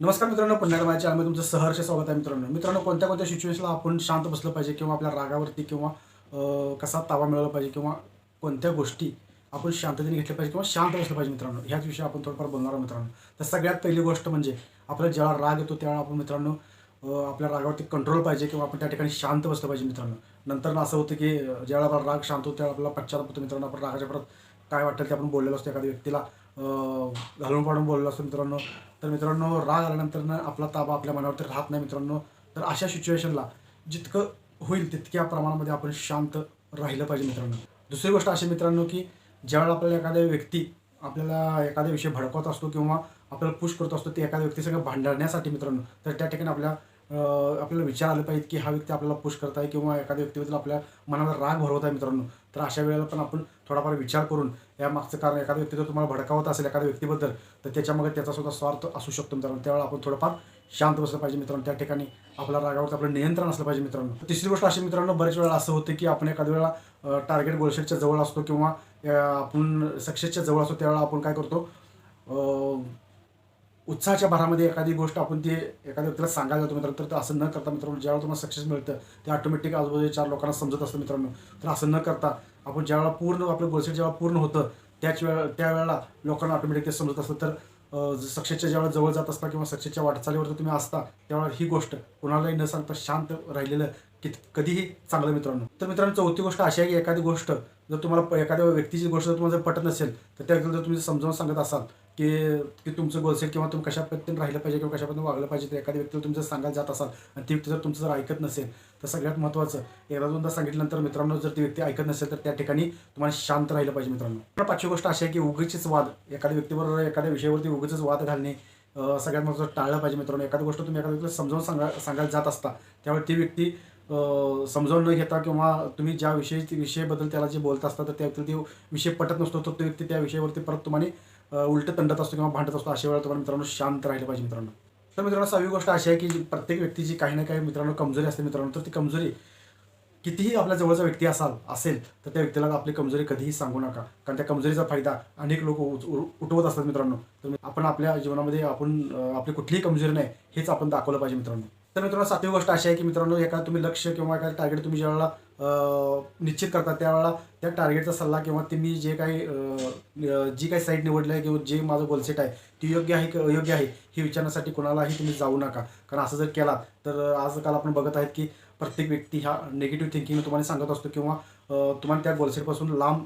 नमस्कार मित्रांनो पुन्हा एकदा तुमचं सहर्ष स्वागत आहे मित्रांनो. मित्रांनो कोणत्या कोणत्या सिच्युएशनला आपण शांत बसलं पाहिजे किंवा आपल्या रागावरती किंवा कसा तावा मिळवला पाहिजे किंवा कोणत्या गोष्टी आपण शांततेने घेतल्या पाहिजे किंवा शांत बसलं पाहिजे मित्रांनो ह्याच विषयी आपण थोडंफार बोलणार आहोत मित्रांनो. तर सगळ्यात पहिली गोष्ट म्हणजे आपल्याला जेव्हा राग येतो त्यावेळेला आपण मित्रांनो आपल्या रागावरती कंट्रोल पाहिजे किंवा आपण त्या ठिकाणी शांत बसलं पाहिजे मित्रांनो. नंतर असं होतं की ज्यावेळेला आपला राग शांत होतो त्यावेळेला आपल्याला पश्चाताप होतो मित्रांनो आपण रागाच्या परत काय वाटेल ते आपण बोललेलो असतो एखाद्या व्यक्तीला. घालून पाडून बोललो असतो मित्रांनो. तर मित्रांनो राग आल्यानंतर आपला ताबा आपल्या मनावरती राहत नाही मित्रांनो. तर अशा सिच्युएशनला जितकं होईल तितक्या प्रमाणामध्ये आपण शांत राहिलं पाहिजे मित्रांनो. दुसरी गोष्ट अशी मित्रांनो की ज्यावेळेला आपल्याला एखाद्या व्यक्ती आपल्याला एखाद्या विषयी भडकवत असतो किंवा आपल्याला पुश करत असतो ते एखाद्या व्यक्ती सगळं भांडण्यासाठी मित्रांनो तर त्या ठिकाणी आपल्या आपल्याला विचार आले पाहिजे की हा व्यक्ती आपल्याला पुश करत आहे किंवा एखाद्या व्यक्तीबद्दल आपल्या मनाला राग भरवत आहे मित्रांनो. तर अशा वेळेला पण आपण थोडाफार विचार करून या मागचं कारण एखाद्या व्यक्ती जर तुम्हाला भडकावत असेल एखाद्या व्यक्तीबद्दल तर त्याच्यामध्ये त्याचा सुद्धा स्वार्थ असू शकतो मित्रांनो. त्यावेळेला आपण थोडंफार शांत बसलं पाहिजे मित्रांनो. त्या ठिकाणी आपल्या रागावरती आपलं नियंत्रण असलं पाहिजे मित्रांनो. तिसरी गोष्ट अशी मित्रांनो बरेच वेळा असं होतं की आपण एखाद्या वेळेला टार्गेट गोलशेटच्या जवळ असतो किंवा आपण सक्सेसच्या जवळ असतो त्यावेळेला आपण काय करतो उत्साहाच्या भरामध्ये एखादी गोष्ट आपण ती एखाद्या व्यक्तीला सांगायला जातो मित्रांनो तर ते असं न करता मित्रांनो ज्यावेळेला तुम्हाला सक्सेस मिळतं ते ऑटोमॅटिक आजूबाजूच्या चार लोकांना समजत असतं मित्रांनो. तर असं न करता आपण ज्यावेळेला पूर्ण आपलं गोलसेट जेव्हा पूर्ण होतं त्याच वेळा त्यावेळेला लोकांना ऑटोमॅटिक ते समजत असतं. तर सक्सेसच्या ज्यावेळेला जवळ जात असता किंवा सक्सेसच्या वाटचालीवर तुम्ही असता त्यावेळेला ही गोष्ट कोणालाही न सांगता शांत राहिलेलं की कधीही चांगलं मित्रांनो. तर मित्रांनो चौथी गोष्ट अशी आहे की एखादी गोष्ट जर तुम्हाला एखाद्या व्यक्तीची गोष्ट जर तुम्हाला जर पटत नसेल तर त्या व्यक्तीला जर तुम्ही समजावून सांगत असाल की की तुमचं गोलसेट किंवा तुम्ही कशा पद्धतीने राहिलं पाहिजे किंवा कशा पद्धतीने वागलं पाहिजे तर एखाद्या व्यक्तीला तुमचं जर सांगायला जात असाल आणि ती व्यक्ती जर तुमचं जर ऐकत नसेल तर सगळ्यात महत्त्वाचं एकदा दोनदा सांगितल्यानंतर मित्रांनो जर ती व्यक्ती ऐकत नसेल तर त्या ठिकाणी तुम्हाला शांत राहिलं पाहिजे मित्रांनो. पाचवी गोष्ट अशी आहे की उगीचीच वाद एखाद्या व्यक्तीवर एखाद्या विषयावरती उगीच वाद घालणे सगळ्यात महत्त्वाचं टाळलं पाहिजे मित्रांनो. एखादी गोष्ट तुम्ही एखाद्या व्यक्तीला समजावून सांगा सांगायला जात असता त्यावेळी ती व्यक्ती समजावून न घेता किंवा तुम्ही ज्या विषयी विषयाबद्दल त्याला जे बोलत असता तर त्या व्यक्तीला ते विषय पटत नसतो तर तो व्यक्ती त्या विषयावरती परत तुम्हाला उलट तंडत असतो किंवा भांडत असतो अशा वेळेला तुम्हाला मित्रांनो शांत राहिलं पाहिजे मित्रांनो. तर मित्रांनो सहावी गोष्ट अशी आहे की प्रत्येक व्यक्तीची काही ना काही मित्रांनो कमजोरी असते मित्रांनो तर ती कमजोरी कितीही आपल्या जवळचा व्यक्ती असाल असेल तर त्या व्यक्तीला आपली कमजोरी कधीही सांगू नका. कारण त्या कमजोरीचा फायदा अनेक लोक उठवत असतात मित्रांनो. तर आपण आपल्या जीवनामध्ये आपण आपली कुठलीही कमजोरी नाही हेच आपण दाखवलं पाहिजे मित्रांनो. तर मित्रांनो सातवी गोष्ट अशी आहे की मित्रांनो एखादं तुम्ही लक्ष किंवा एखादं टार्गेट तुम्ही ज्यावेळेला निश्चित करता त्यावेळेला त्या टार्गेटचा सल्ला किंवा तुम्ही जे काही जी काही साईट निवडली आहे किंवा जे माझं गोलसेट आहे ती योग्य आहे की अयोग्य आहे हे विचारण्यासाठी कोणालाही तुम्ही जाऊ नका. कारण असं जर केला तर आजकाल आपण बघत आहेत की प्रत्येक व्यक्ती ह्या निगेटिव्ह थिंकिंग तुम्हाला सांगत असतो किंवा तुम्हाला त्या गोलसेटपासून लांब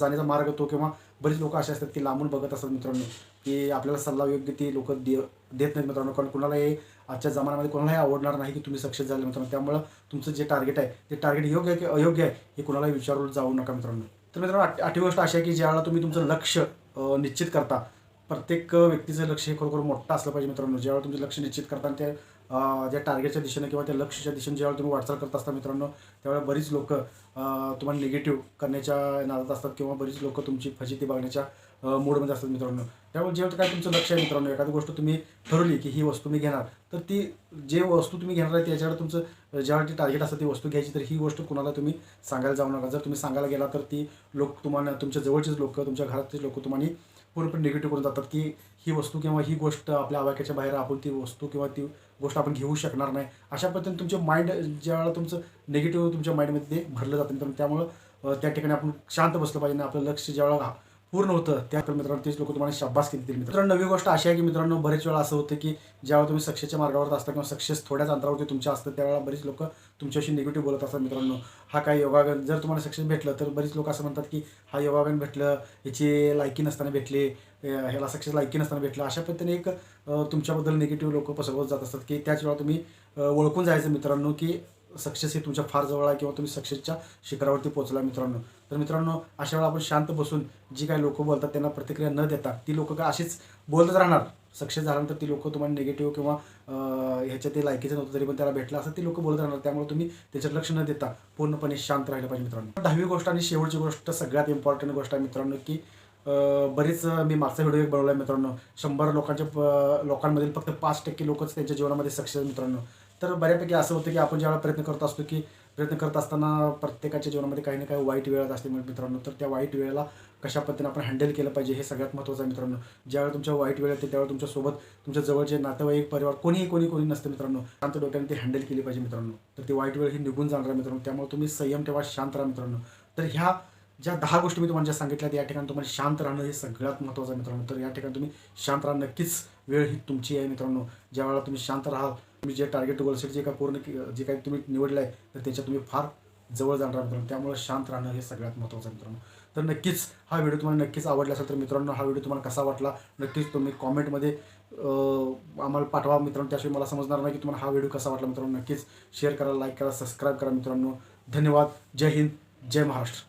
जाण्याचा मार्ग येतो किंवा बरीच लोक असे असतात की लांबून बघत असतात मित्रांनो की आपल्याला सल्ला योग्य ती लोक दे देत नाहीत मित्रांनो. कारण कुणाला हे आजच्या जमान्यामध्ये कोणालाही आवडणार नाही की तुम्ही सक्सेस झाले मित्रांनो. त्यामुळं तुमचं जे टार्गेट आहे ते टार्गेट योग्य आहे की अयोग्य आहे हे कुणालाही विचारून जाऊ नका मित्रांनो. तर मित्रांनो आठवी गोष्ट अशी आहे की ज्यावेळेला तुम्ही तुमचं लक्ष निश्चित करता प्रत्येक व्यक्तीचं लक्ष हे खरोखर मोठं असलं पाहिजे मित्रांनो. ज्यावेळेला तुमचं लक्ष निश्चित करता आणि त्या ज्या टार्गेटच्या दिशेने किंवा त्या लक्ष्याच्या दिशेने ज्यावेळेला तुम्ही वाटचाल करत असता मित्रांनो त्यावेळेला बरीच लोक तुम्हाला निगेटिव्ह करण्याच्या नादात असतात किंवा बरीच लोक तुमची फजिती बघण्याच्या मूडमध्ये असतात मित्रांनो. त्यामुळे जेव्हा काय तुमचं लक्ष आहे मित्रांनो एखादी गोष्ट तुम्ही ठरवली की ही वस्तू मी घेणार तर ती जे वस्तू तुम्ही घेणार आहे त्याच्यावर तुमचं ज्यावेळी टार्गेट असतं ती वस्तू घ्यायची तर ही गोष्ट कुणाला तुम्ही सांगायला जाऊ नका. जर तुम्ही सांगायला गेला तर ती लोक तुम्हाला तुमच्या जवळचेच लोक तुमच्या घरातले लोक तुम्हाला पूर्णपणे निगेटिव्ह करून जातात की ही वस्तू किंवा ही गोष्ट आपल्या आवाक्याच्या बाहेर आपण ती वस्तू किंवा ती गोष्ट आपण घेऊ शकणार नाही. अशा पद्धतीने तुमचे माइंड ज्यावेळेला तुमचं निगेटिव्ह तुमच्या माइंडमध्ये ते भरलं जातं मित्रांनो त्यामुळं त्या ठिकाणी आपण शांत बसलं पाहिजे आणि आपलं लक्ष ज्यावेळेला पूर्ण होतं. त्या तर मित्रांनो तेच लोक तुम्हाला शाबास केली मित्रांनो नवी गोष्ट अशी आहे की मित्रांनो बरेच वेळा असं होतं की ज्यावेळेला तुम्ही सक्सेसच्या मार्गावर असता किंवा सक्सेस थोड्याच अंतरावरती तुमच्या असतं त्यावेळेला बरेच लोक तुमच्याशी निगेटिव्ह बोलत असतात मित्रांनो. हा काय योगागन जर तुम्हाला सक्सेस भेटलं तर बरीच लोक असं म्हणतात की हा योगागन भेटलं याची लायकी नसताना भेटले ह्याला सक्सेस लायकी नसताना भेटलं अशा पद्धतीने एक तुमच्याबद्दल निगेटिव्ह लोक पसरवत जात असतात की त्याच वेळा तुम्ही ओळखून जायचं मित्रांनो की सक्सेस हे तुमच्या फार जवळ आहे किंवा तुम्ही सक्सेसच्या शिखरावरती पोहोचला मित्रांनो. तर मित्रांनो अशा वेळा आपण शांत बसून जी काही लोकं बोलतात त्यांना प्रतिक्रिया न देता ती लोक काय अशीच बोलत राहणार? सक्सेस झाल्यानंतर ती लोकं तुम्हाला निगेटिव्ह किंवा ह्याच्या ते लायकीचं नव्हतं तरी पण त्याला भेटलं असं ती लोकं बोलत राहणार. त्यामुळे तुम्ही त्याच्यात लक्ष न देता पूर्णपणे शांत राहिलं पाहिजे मित्रांनो. दहावी गोष्ट आणि शेवटची गोष्ट सगळ्यात इम्पॉर्टंट गोष्ट आहे मित्रांनो की बरेच मी मागचा व्हिडिओ एक बनवला आहे मित्रांनो. शंभर लोकांच्या लोकांमधील फक्त पाच टक्के लोकच त्यांच्या जीवनामध्ये सक्सेस मित्रांनो. तर बऱ्यापैकी असं होतं की आपण ज्यावेळेला प्रयत्न करत असतो की प्रयत्न करत असताना प्रत्येकाच्या जीवनामध्ये काही ना काही वाईट वेळात असते मित्रांनो. तर त्या वाईट वेळेला कशा पद्धतीने आपण हँडल केलं पाहिजे हे सगळ्यात महत्त्वाचं आहे मित्रांनो. ज्यावेळेला तुमच्या वाईट वेळ येते त्यावेळेला तुमच्यासोबत तुमच्या जवळचे नातेवाईक परिवार कोणीही कोणी कोणी नसते मित्रांनो. शांत डोक्याने ते हँडल केली पाहिजे मित्रांनो. तर ती वाईट वेळ ही निघून जाणार आहे मित्रांनो. त्यामुळे तुम्ही संयम ठेवा शांत राहा मित्रांनो. तर ह्या ज्या दहा गोष्टी मी तुम्हाला ज्या सांगितल्या या ठिकाणी तुम्हाला शांत राहणं हे सगळ्यात महत्त्वाचं आहे मित्रांनो. तर या ठिकाणी तुम्ही शांत राहा. नक्कीच वेळ ही तुमची आहे मित्रांनो. ज्यावेळेला तुम्ही शांत राहाल तुम्ही जे टार्गेट गोल सेट जे काय पूर्ण जे काही तुम्ही निवडलं आहे तर त्याच्या तुम्ही फार जवळ जाणार मित्रांनो. त्यामुळे शांत राहणं हे सगळ्यात महत्त्वाचं आहे मित्रांनो. तर नक्कीच हा व्हिडिओ तुम्हाला नक्कीच आवडला असेल तर मित्रांनो हा व्हिडिओ तुम्हाला कसा वाटला? नक्कीच तुम्ही कॉमेंटमध्ये आम्हाला पाठवा मित्रांनो. त्याशिवाय मला समजणार नाही की तुम्हाला हा व्हिडिओ कसा वाटला मित्रांनो. नक्कीच शेअर करा लाईक करा सबस्क्राईब करा मित्रांनो. धन्यवाद. जय हिंद. जय महाराष्ट्र.